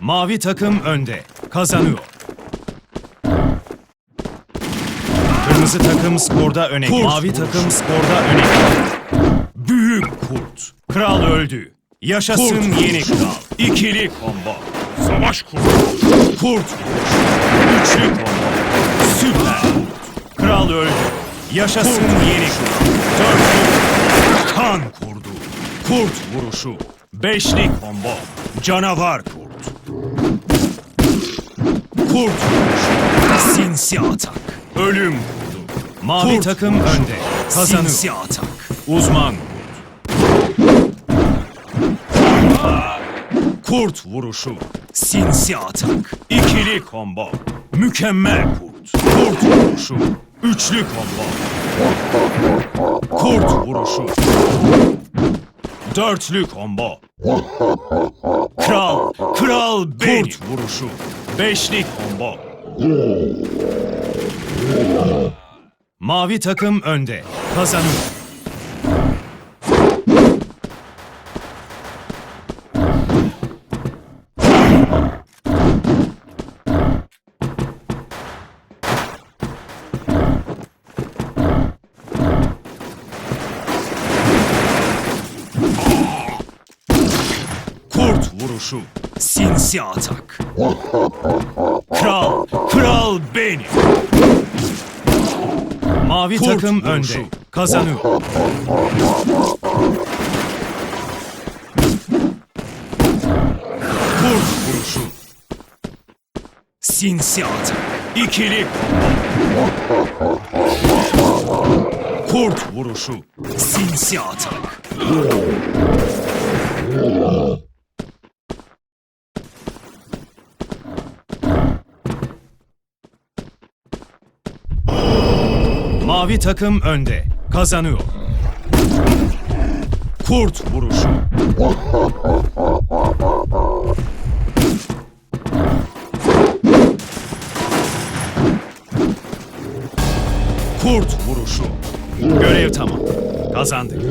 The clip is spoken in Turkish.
Mavi takım önde. Kazanıyor. Kırmızı takım skorda öne geçti. Mavi takım skorda öne. Büyük kurt. Kral öldü. Yaşasın yeni kral. İkili combo. Savaş kurdu. Kurt. Üçlü combo. Süper kurt. Kral öldü. Yaşasın yeni kral. Dörtlü. Kan kurdu. Kurt vuruşu. Beşli combo. Canavar kurt. Kurt vuruşu. Sinsi atak. Ölüm kurdu. Mavi Kurt takım önde. Kazanıyor. Sinsi atak. Uzman kurt. Kurt vuruşu. Sinsi atak. İkili combo. Mükemmel kurt. Kurt vuruşu. Üçlü combo. Kurt vuruşu. Dörtlü combo. Kral, benim. Kurt vuruşu. Beşli combo. Mavi takım önde. Kazanıyor. Kurt vuruşu. Sinsi atak. Kral, kral benim. Mavi Kurt takım önde. Kazanıyor. Kurt vuruşu. Sinsi atak. İkili. Kurt vuruşu. Sinsi atak. Mavi takım önde. Kazanıyor. Kurt vuruşu. Kurt vuruşu. Görev tamam. Kazandık.